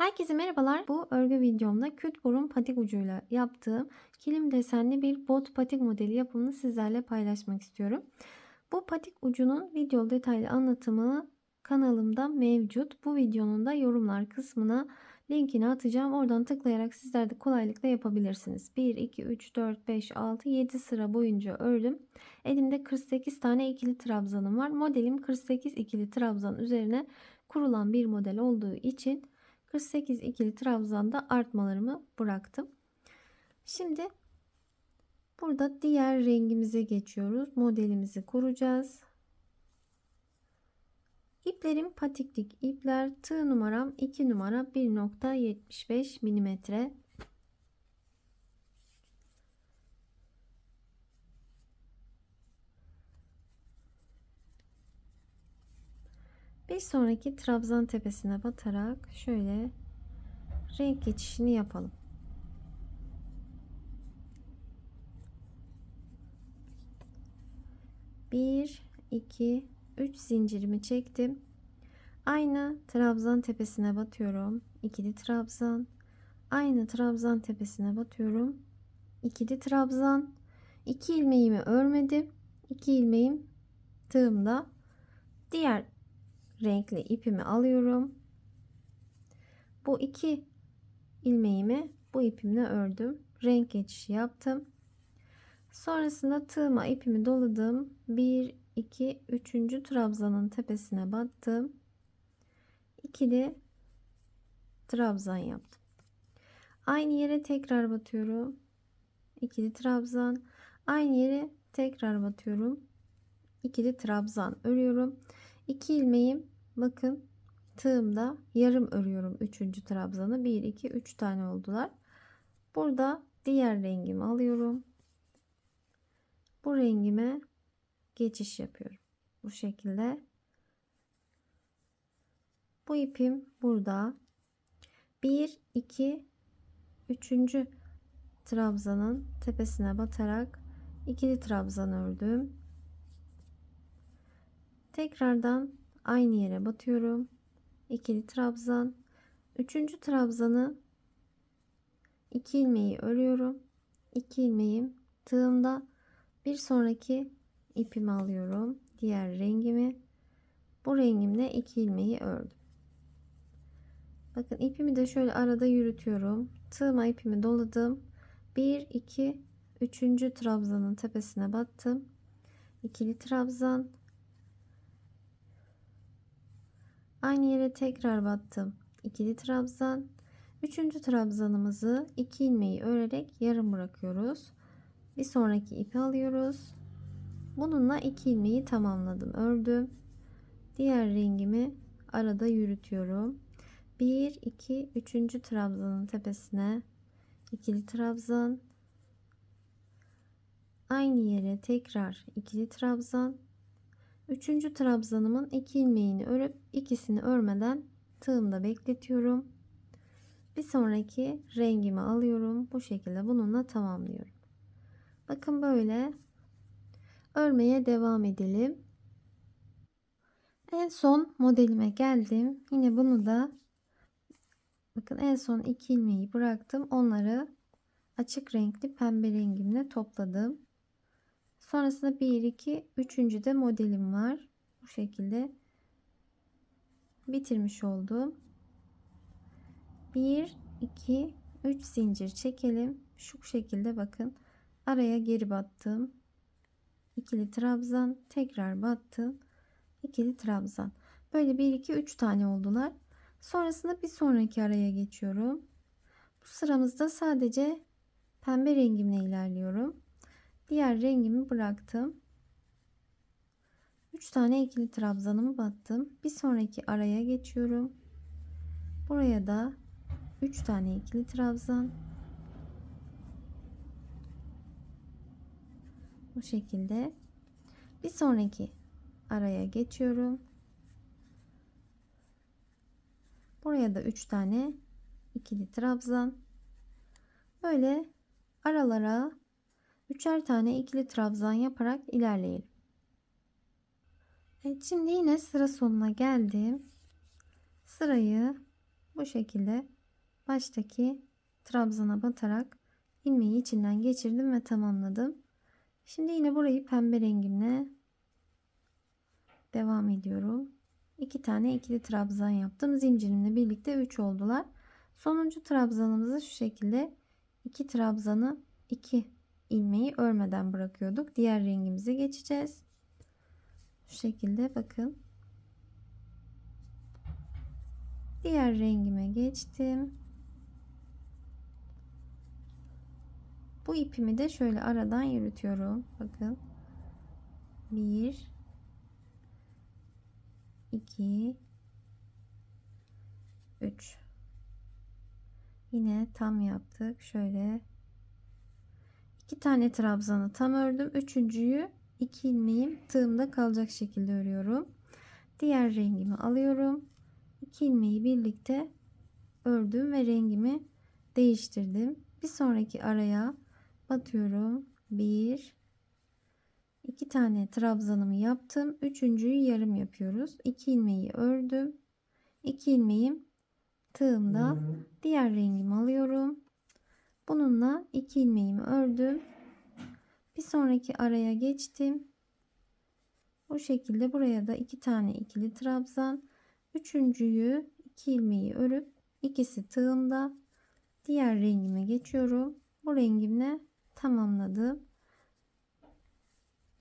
Herkese merhabalar. Bu örgü videomda küt burun patik ucuyla yaptığım kilim desenli bir bot patik modeli yapımını sizlerle paylaşmak istiyorum. Bu patik ucunun video detaylı anlatımı kanalımda mevcut. Bu videonun da yorumlar kısmına linkini atacağım. Oradan tıklayarak sizler de kolaylıkla yapabilirsiniz. 1, 2, 3, 4, 5, 6, 7 sıra boyunca ördüm. Elimde 48 tane ikili trabzanım var. Modelim 48 ikili trabzan üzerine kurulan bir model olduğu için 48 ikili trabzanda artmalarımı bıraktım. Şimdi burada diğer rengimize geçiyoruz. Modelimizi kuracağız. İplerim patiklik ipler. Tığ numaram 2 numara 1.75 milimetre. Bir sonraki trabzan tepesine batarak şöyle renk geçişini yapalım. Bir, iki, üç zincirimi çektim. Aynı trabzan tepesine batıyorum. İkili trabzan. Aynı trabzan tepesine batıyorum. İkili trabzan. İki ilmeğimi örmedim. İki ilmeğim tığımda. Diğer renkli ipimi alıyorum. Bu iki ilmeğimi bu ipimle ördüm. Renk geçişi yaptım. Sonrasında tığıma ipimi doladım. 1 2 3. trabzanın tepesine battım. İkili trabzan yaptım. Aynı yere tekrar batıyorum. İkili trabzan. Aynı yere tekrar batıyorum. İkili trabzan örüyorum. 2 ilmeğim bakın tığımda yarım örüyorum 3. trabzanı. 1 2 3 tane oldular. Burada diğer rengimi alıyorum. Bu rengime geçiş yapıyorum. Bu şekilde. Bu ipim burada. 1 2 3. trabzanın tepesine batarak ikili trabzan ördüm tekrardan aynı yere batıyorum. İkili trabzan. Üçüncü trabzanı iki ilmeği örüyorum. İki ilmeğim tığımda. Bir sonraki ipimi alıyorum. Diğer rengimi. Bu rengimle iki ilmeği ördüm. Bakın ipimi de şöyle arada yürütüyorum. Tığıma ipimi doladım. 1 2 3. trabzanın tepesine battım. İkili trabzan Aynı yere tekrar battım. İkili trabzan. Üçüncü trabzanımızı iki ilmeği örerek yarım bırakıyoruz. Bir sonraki ipi alıyoruz. Bununla iki ilmeği tamamladım. Ördüm. Diğer rengimi arada yürütüyorum. 1 2 3. trabzanın tepesine ikili trabzan. Aynı yere tekrar ikili trabzan Üçüncü trabzanımın iki ilmeğini örüp ikisini örmeden tığımda bekletiyorum. Bir sonraki rengimi alıyorum. Bu şekilde bununla tamamlıyorum. Bakın böyle örmeye devam edelim. En son modelime geldim. Yine bunu da bakın en son iki ilmeği bıraktım. Onları açık renkli pembe rengimle topladım. Sonrasında 1 2 3. de modelim var. Bu şekilde bitirmiş oldum. 1 2 3 zincir çekelim. Şu şekilde bakın. Araya geri battım. ikili trabzan, tekrar battım. ikili trabzan. Böyle 1 2 3 tane oldular. Sonrasında bir sonraki araya geçiyorum. Bu sıramızda sadece pembe rengimle ilerliyorum. Diğer rengimi bıraktım. 3 tane ikili trabzanımı battım. Bir sonraki araya geçiyorum. Buraya da 3 tane ikili trabzan. Bu şekilde. Bir sonraki araya geçiyorum. Buraya da 3 tane ikili trabzan. Böyle aralara üçer tane ikili trabzan yaparak ilerleyelim. Evet şimdi yine sıra sonuna geldim. Sırayı bu şekilde baştaki trabzana batarak ilmeği içinden geçirdim ve tamamladım. Şimdi yine burayı pembe rengimle devam ediyorum. 2 tane ikili trabzan yaptım. Zincirimle birlikte 3 oldular. Sonuncu trabzanımızı şu şekilde 2 trabzanı 2 ilmeği örmeden bırakıyorduk. Diğer rengimize geçeceğiz. Şu şekilde bakın. Diğer rengime geçtim. Bu ipimi de şöyle aradan yürütüyorum. Bakın. 1 2 3 Yine tam yaptık. Şöyle iki tane trabzanı tam ördüm. Üçüncüyü iki ilmeğim tığımda kalacak şekilde örüyorum. Diğer rengimi alıyorum. İki ilmeği birlikte ördüm ve rengimi değiştirdim. Bir sonraki araya batıyorum. Bir, iki tane trabzanımı yaptım. Üçüncüyü yarım yapıyoruz. İki ilmeği ördüm. İki ilmeğim tığımda. Diğer rengimi alıyorum. Bununla iki ilmeğimi ördüm. Bir sonraki araya geçtim. Bu şekilde buraya da iki tane ikili trabzan. Üçüncüyü iki ilmeği örüp ikisi tığımda. Diğer rengime geçiyorum. Bu rengimle tamamladım.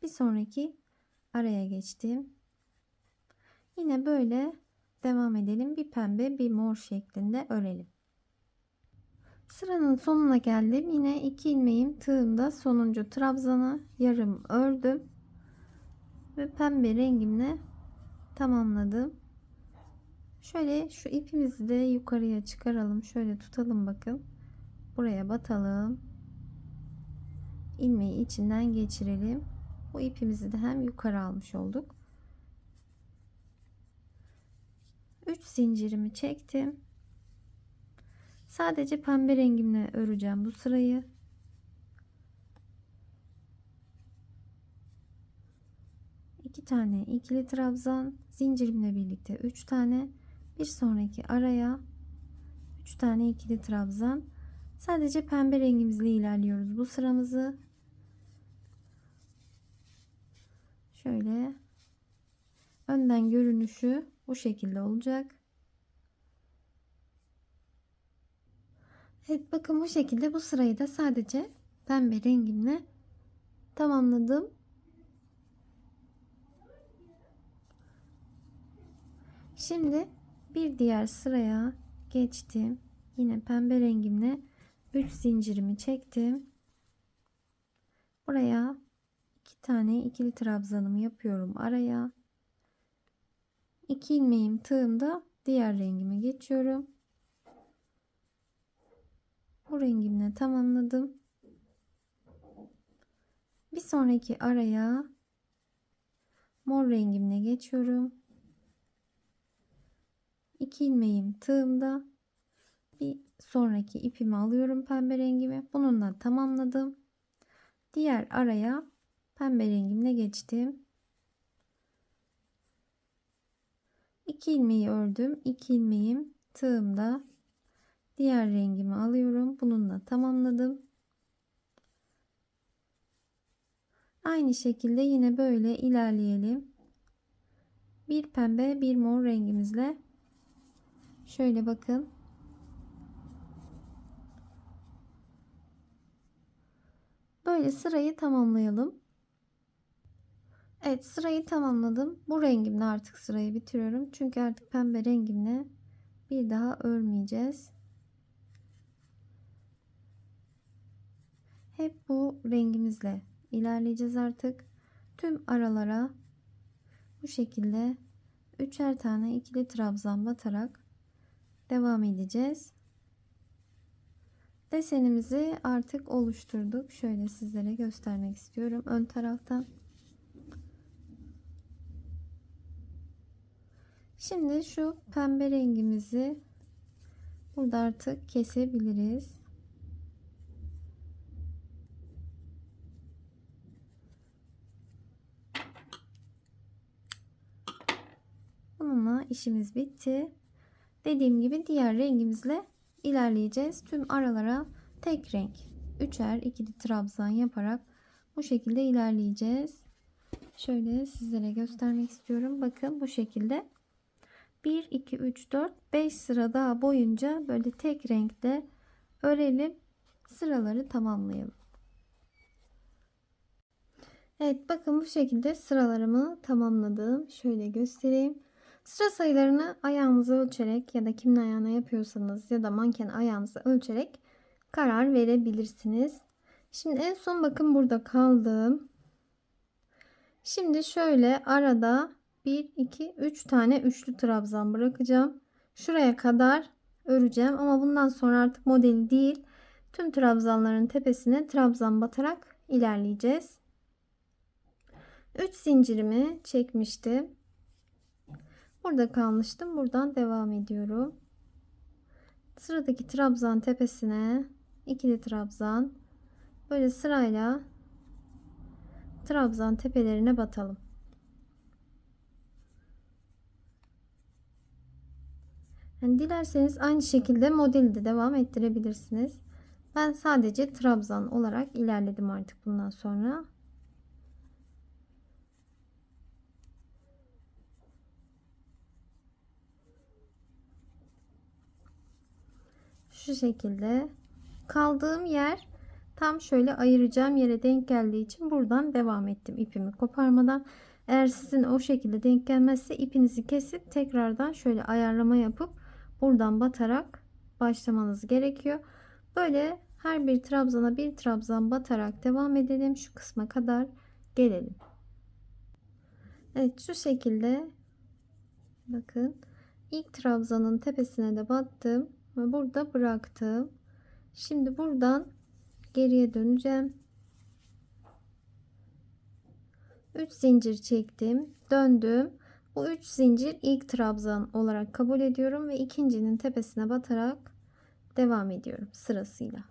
Bir sonraki araya geçtim. Yine böyle devam edelim. Bir pembe bir mor şeklinde örelim. Sıranın sonuna geldim. Yine iki ilmeğim tığımda sonuncu trabzanı yarım ördüm. Ve pembe rengimle tamamladım. Şöyle şu ipimizi de yukarıya çıkaralım. Şöyle tutalım bakın. Buraya batalım. ilmeği içinden geçirelim. Bu ipimizi de hem yukarı almış olduk. 3 zincirimi çektim. Sadece pembe rengimle öreceğim bu sırayı. İki tane ikili trabzan zincirimle birlikte 3 tane. Bir sonraki araya 3 tane ikili trabzan. Sadece pembe rengimizle ilerliyoruz bu sıramızı. Şöyle önden görünüşü bu şekilde olacak Evet bakın bu şekilde bu sırayı da sadece pembe rengimle tamamladım. Şimdi bir diğer sıraya geçtim. Yine pembe rengimle 3 zincirimi çektim. Buraya iki tane ikili trabzanımı yapıyorum araya. 2 ilmeğim tığımda diğer rengime geçiyorum. Bu rengimle tamamladım. Bir sonraki araya mor rengimle geçiyorum. 2 ilmeğim tığımda. Bir sonraki ipimi alıyorum pembe rengimi. Bununla tamamladım. Diğer araya pembe rengimle geçtim. 2 ilmeği ördüm. 2 ilmeğim tığımda. Diğer rengimi alıyorum. Bununla tamamladım. Aynı şekilde yine böyle ilerleyelim. Bir pembe bir mor rengimizle şöyle bakın. Böyle sırayı tamamlayalım. Evet sırayı tamamladım. Bu rengimle artık sırayı bitiriyorum. Çünkü artık pembe rengimle bir daha örmeyeceğiz. Hep bu rengimizle ilerleyeceğiz artık. Tüm aralara bu şekilde üçer tane ikili trabzan batarak devam edeceğiz. Desenimizi artık oluşturduk. Şöyle sizlere göstermek istiyorum ön taraftan. Şimdi şu pembe rengimizi burada artık kesebiliriz. Bununla işimiz bitti. dediğim gibi diğer rengimizle ilerleyeceğiz. Tüm aralara tek renk üçer ikili trabzan yaparak bu şekilde ilerleyeceğiz. Şöyle sizlere göstermek istiyorum. Bakın bu şekilde 1 2 3 4 5 sıra daha boyunca böyle tek renkte örelim. Sıraları tamamlayalım. Evet bakın bu şekilde sıralarımı tamamladım. Şöyle göstereyim. Sıra sayılarını ayağınızı ölçerek ya da kimin ayağına yapıyorsanız ya da manken ayağınızı ölçerek karar verebilirsiniz. Şimdi en son bakın burada kaldım. Şimdi şöyle arada 1 2 3 tane üçlü trabzan bırakacağım. Şuraya kadar öreceğim ama bundan sonra artık modeli değil. Tüm trabzanların tepesine trabzan batarak ilerleyeceğiz. 3 zincirimi çekmiştim. Burada kalmıştım. Buradan devam ediyorum. Sıradaki trabzan tepesine ikili trabzan böyle sırayla trabzan tepelerine batalım. Yani dilerseniz aynı şekilde modeli de devam ettirebilirsiniz. Ben sadece trabzan olarak ilerledim artık bundan sonra. Şu şekilde kaldığım yer tam şöyle ayıracağım yere denk geldiği için buradan devam ettim ipimi koparmadan. Eğer sizin o şekilde denk gelmezse ipinizi kesip tekrardan şöyle ayarlama yapıp buradan batarak başlamanız gerekiyor. Böyle her bir trabzana bir trabzan batarak devam edelim. Şu kısma kadar gelelim. Evet şu şekilde bakın ilk trabzanın tepesine de battım ve burada bıraktım. Şimdi buradan geriye döneceğim. 3 zincir çektim. Döndüm. Bu 3 zincir ilk trabzan olarak kabul ediyorum ve ikincinin tepesine batarak devam ediyorum sırasıyla.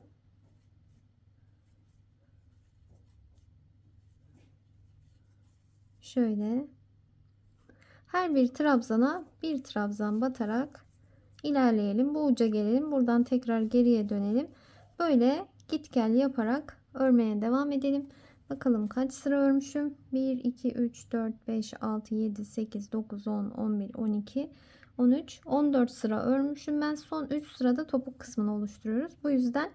Şöyle her bir trabzana bir trabzan batarak ilerleyelim. Bu uca gelelim. Buradan tekrar geriye dönelim. Böyle git gel yaparak örmeye devam edelim. Bakalım kaç sıra örmüşüm? 1, 2, 3, 4, 5, 6, 7, 8, 9, 10, 11, 12, 13, 14 sıra örmüşüm. Ben son 3 sırada topuk kısmını oluşturuyoruz. Bu yüzden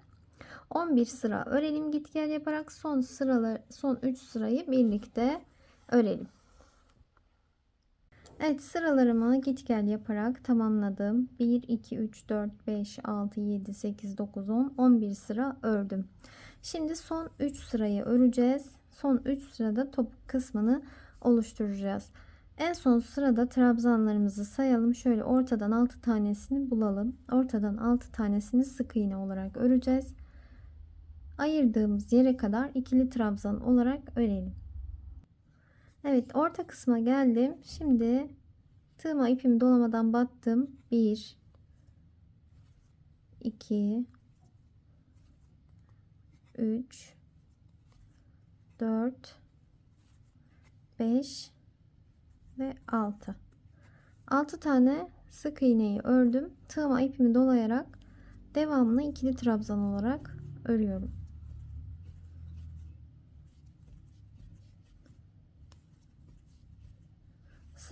11 sıra örelim git gel yaparak son sıralar son 3 sırayı birlikte örelim. Evet sıralarımı git gel yaparak tamamladım. 1, 2, 3, 4, 5, 6, 7, 8, 9, 10, 11 sıra ördüm. Şimdi son 3 sırayı öreceğiz. Son 3 sırada topuk kısmını oluşturacağız. En son sırada trabzanlarımızı sayalım. Şöyle ortadan 6 tanesini bulalım. Ortadan 6 tanesini sık iğne olarak öreceğiz. Ayırdığımız yere kadar ikili trabzan olarak örelim. Evet orta kısma geldim. Şimdi tığıma ipimi dolamadan battım. 1 2 3 4 5 ve 6 6 tane sık iğneyi ördüm tığıma ipimi dolayarak devamını ikili trabzan olarak örüyorum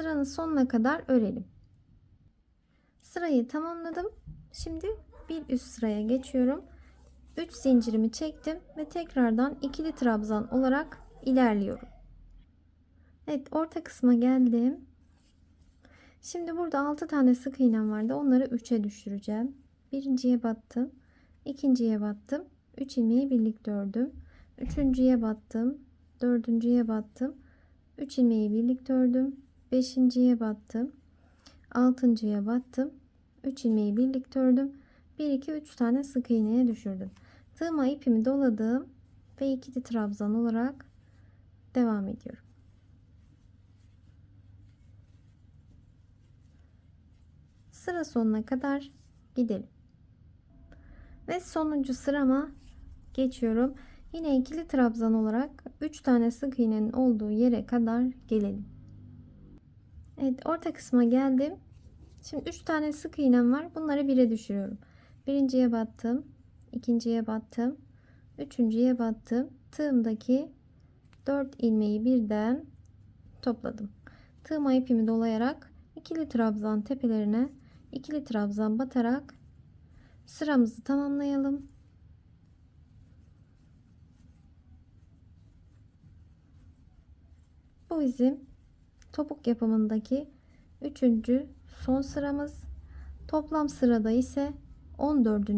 sıranın sonuna kadar örelim sırayı tamamladım şimdi bir üst sıraya geçiyorum 3 zincirimi çektim ve tekrardan ikili trabzan olarak ilerliyorum. Evet orta kısma geldim. Şimdi burada 6 tane sık iğnem vardı. Onları 3'e düşüreceğim. Birinciye battım. ikinciye battım. 3 ilmeği birlikte ördüm. Üçüncüye battım. Dördüncüye battım. 3 ilmeği birlikte ördüm. Beşinciye battım. Altıncıya battım. 3 ilmeği birlikte ördüm. 1 2 3 tane sık iğneye düşürdüm. Tığıma ipimi doladım ve ikili trabzan olarak devam ediyorum. Sıra sonuna kadar gidelim. Ve sonuncu sırama geçiyorum. Yine ikili trabzan olarak 3 tane sık iğnenin olduğu yere kadar gelelim. Evet orta kısma geldim. Şimdi 3 tane sık iğnem var. Bunları bire düşürüyorum. Birinciye battım. ikinciye battım. Üçüncüye battım. Tığımdaki 4 ilmeği birden topladım. Tığıma ipimi dolayarak ikili trabzan tepelerine ikili trabzan batarak sıramızı tamamlayalım. Bu bizim topuk yapımındaki üçüncü son sıramız. Toplam sırada ise 14.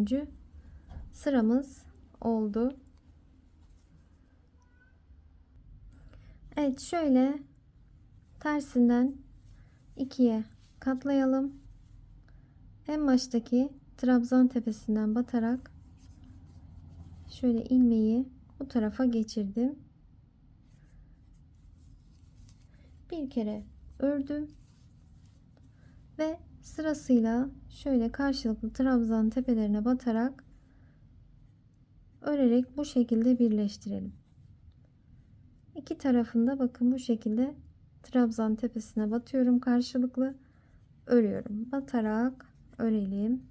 sıramız oldu. Evet şöyle tersinden ikiye katlayalım. En baştaki trabzan tepesinden batarak şöyle ilmeği bu tarafa geçirdim. Bir kere ördüm ve sırasıyla şöyle karşılıklı trabzan tepelerine batarak örerek bu şekilde birleştirelim. İki tarafında bakın bu şekilde trabzan tepesine batıyorum karşılıklı örüyorum. Batarak örelim.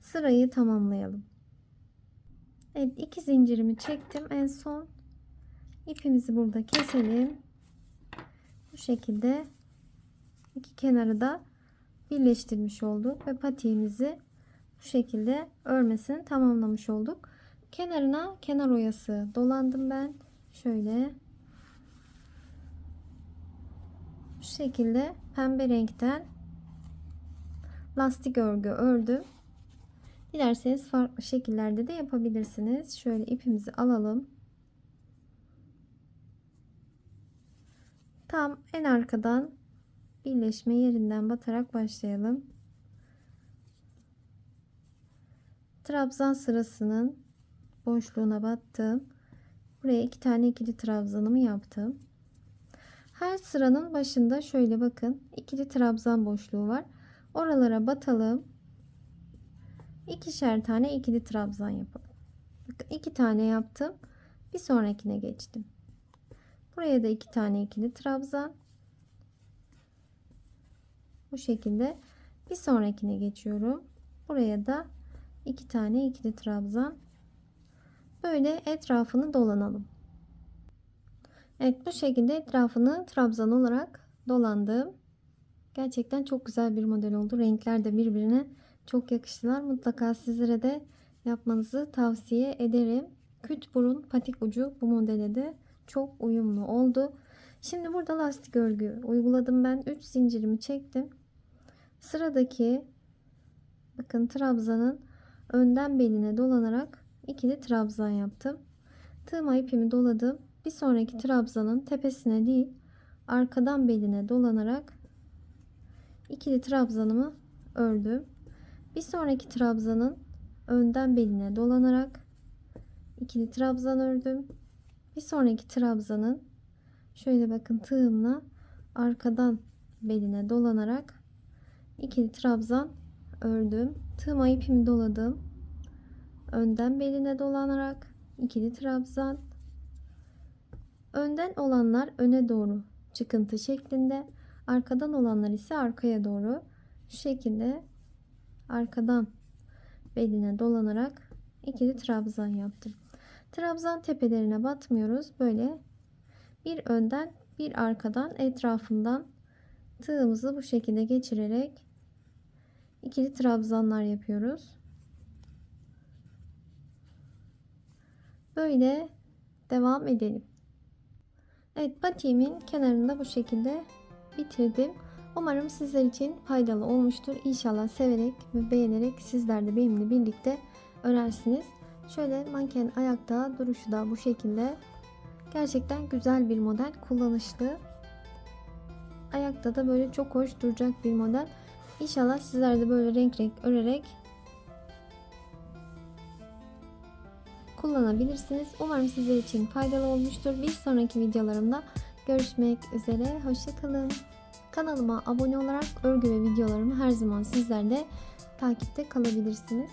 Sırayı tamamlayalım. Evet iki zincirimi çektim en son. ipimizi burada keselim. Şekilde iki kenarı da birleştirmiş olduk ve patiğimizi bu şekilde örmesini tamamlamış olduk. Kenarına kenar oyası dolandım ben. Şöyle bu şekilde pembe renkten lastik örgü ördüm. Dilerseniz farklı şekillerde de yapabilirsiniz. Şöyle ipimizi alalım. Tam en arkadan birleşme yerinden batarak başlayalım. Trabzan sırasının boşluğuna battım. Buraya iki tane ikili trabzanımı yaptım. Her sıranın başında şöyle bakın ikili trabzan boşluğu var. Oralara batalım. İkişer tane ikili trabzan yapalım. Bakın iki tane yaptım. Bir sonrakine geçtim. Buraya da iki tane ikili trabzan. Bu şekilde bir sonrakine geçiyorum. Buraya da iki tane ikili trabzan. Böyle etrafını dolanalım. Evet bu şekilde etrafını trabzan olarak dolandım. Gerçekten çok güzel bir model oldu. Renkler de birbirine çok yakıştılar. Mutlaka sizlere de yapmanızı tavsiye ederim. Küt burun patik ucu bu modele de çok uyumlu oldu. Şimdi burada lastik örgü uyguladım ben. 3 zincirimi çektim. Sıradaki bakın trabzanın önden beline dolanarak ikili trabzan yaptım. Tığıma ipimi doladım. Bir sonraki trabzanın tepesine değil arkadan beline dolanarak ikili trabzanımı ördüm. Bir sonraki trabzanın önden beline dolanarak ikili trabzan ördüm. Bir sonraki trabzanın şöyle bakın tığımla arkadan beline dolanarak ikili trabzan ördüm. Tığıma ipimi doladım. Önden beline dolanarak ikili trabzan. Önden olanlar öne doğru çıkıntı şeklinde. Arkadan olanlar ise arkaya doğru şu şekilde arkadan beline dolanarak ikili trabzan yaptım. Trabzan tepelerine batmıyoruz. Böyle bir önden bir arkadan etrafından tığımızı bu şekilde geçirerek ikili trabzanlar yapıyoruz. Böyle devam edelim. Evet patiğimin kenarında bu şekilde bitirdim. Umarım sizler için faydalı olmuştur. İnşallah severek ve beğenerek sizler de benimle birlikte örersiniz. Şöyle manken ayakta duruşu da bu şekilde. Gerçekten güzel bir model. Kullanışlı. Ayakta da böyle çok hoş duracak bir model. İnşallah sizler de böyle renk renk örerek kullanabilirsiniz. Umarım sizler için faydalı olmuştur. Bir sonraki videolarımda görüşmek üzere. Hoşçakalın. Kanalıma abone olarak örgü ve videolarımı her zaman sizler de takipte kalabilirsiniz.